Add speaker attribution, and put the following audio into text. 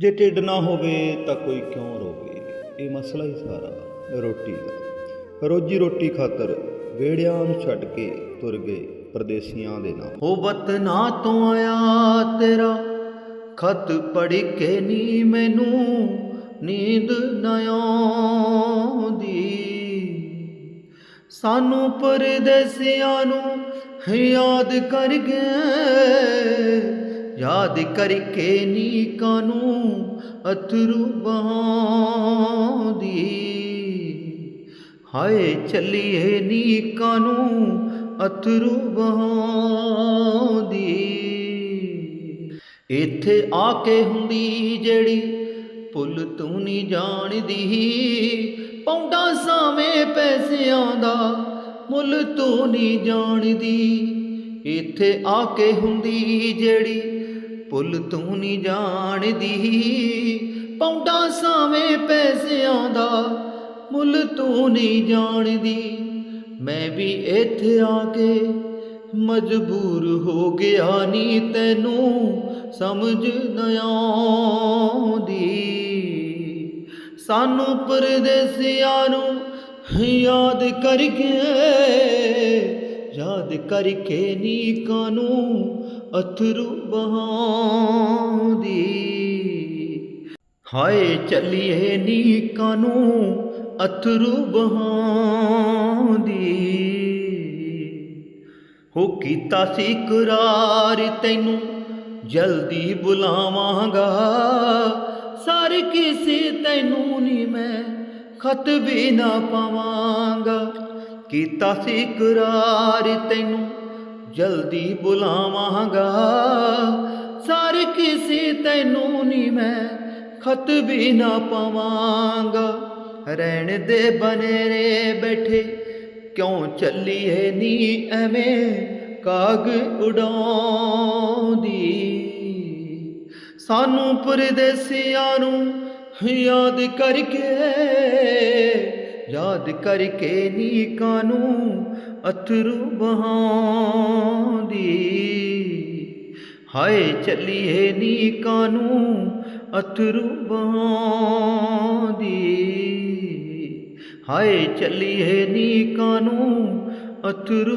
Speaker 1: ਜੇ ਢਿੱਡ ਨਾ ਹੋਵੇ ਤਾਂ ਕੋਈ ਕਿਉਂ ਰੋਵੇ? ਇਹ ਮਸਲਾ ਹੀ ਸਾਰਾ ਰੋਟੀ ਦਾ। ਰੋਜੀ ਰੋਟੀ ਖਾਤਰ ਵੇੜਿਆਂ ਨੂੰ ਛੱਡ ਕੇ ਤੁਰ ਗਏ ਪਰਦੇਸੀਆਂ ਦੇ ਨਾਲ।
Speaker 2: ਹੋ ਵਤਨਾ ਤੋਂ ਆਇਆ ਤੇਰਾ, ਖਤ ਪੜ ਕੇ ਨੀ ਮੈਨੂੰ ਨੀਂਦ ਨਾ ਆਉਂਦੀ। ਸਾਨੂੰ ਪਰਦੇਸਿਆਂ ਨੂੰ ਯਾਦ ਕਰ ਗਏ ਯਾਦ ਕਰਕੇ ਨੀ ਕਾਨੂੰ ਅਥਰੂ ਬਹਾਉਂਦੀ ਹਾਏ ਚੱਲੀਏ ਨੀ ਕਾਨੂੰ ਅਥਰੂ ਬਹਾਉਂਦੀ ਇੱਥੇ ਆ ਕੇ ਹੁੰਦੀ ਜਿਹੜੀ ਪੁੱਲ ਤੂੰ ਨਹੀਂ ਜਾਣਦੀ। ਪੌਂਡਾ ਸਾਵੇਂ ਪੈਸਿਆਂ ਦਾ ਮੁੱਲ ਤੂੰ ਨਹੀਂ ਜਾਣਦੀ। ਇੱਥੇ ਆ ਕੇ ਹੁੰਦੀ ਜਿਹੜੀ ਭੁੱਲ ਤੂੰ ਨਹੀਂ ਜਾਣਦੀ। ਪੌਂਡਾ ਸਾਵੇਂ ਪੈਸਿਆਂ ਦਾ ਮੁੱਲ ਤੂੰ ਨਹੀਂ ਜਾਣਦੀ। ਮੈਂ ਵੀ ਇੱਥੇ ਆ ਕੇ ਮਜਬੂਰ ਹੋ ਗਿਆ ਨੀ ਤੈਨੂੰ ਸਮਝ ਨਾ ਆਉਂਦੀ। ਸਾਨੂੰ ਪਰਦੇਸਿਆਂ ਨੂੰ ਯਾਦ ਕਰਕੇ ਯਾਦ ਕਰਕੇ ਨੀ ਕਾਨੂੰ ਅਥਰੂ ਬਹਾਉਂਦੀ। ਹਾਏ ਚੱਲੀਏ ਨੀ ਕਾਨੂੰ ਅਥਰੂ ਬਹਾਉਂਦੀ। ਹੋ ਕੀਤਾ ਸੀ ਇਕਰਾਰ, ਤੈਨੂੰ ਜਲਦੀ ਬੁਲਾਵਾਂਗਾ। ਸਰ ਕਿਸੇ ਤੈਨੂੰ ਨਹੀਂ ਮੈਂ ਖਤ ਵੀ ਨਾ ਪਾਵਾਂਗਾ। ਕੀਤਾ ਸੀ ਇਕਰਾਰ, ਤੈਨੂੰ ਜਲਦੀ ਬੁਲਾਵਾਂਗਾ। ਸਰ ਕਿਸੇ ਤੈਨੂੰ ਨਹੀਂ ਮੈਂ ਖਤ ਵੀ ਨਾ ਪਾਵਾਂਗਾ। ਰਹਿਣ ਦੇ ਬਨੇਰੇ ਬੈਠੇ, ਕਿਉਂ ਚੱਲੀਏ ਨੀ ਐਵੇਂ ਕਾਗ ਉਡਾਉਂਦੀ। ਸਾਨੂੰ ਪਰਦੇਸਿਆਂ ਨੂੰ ਯਾਦ ਕਰਕੇ ਯਾਦ ਕਰਕੇ ਨੀ ਕਾਨੂੰ ਅਥਰੂ ਬਹਾਉਂਦੀ। ਹਾਏ ਚੱਲੀਏ ਨੀ ਕਾਨੂੰ ਅਥਰੂ ਬਹਾਉਂਦੀ। ਹਾਏ ਚੱਲੀਏ ਨੀ ਕਾਨੂੰ ਅਥਰੂ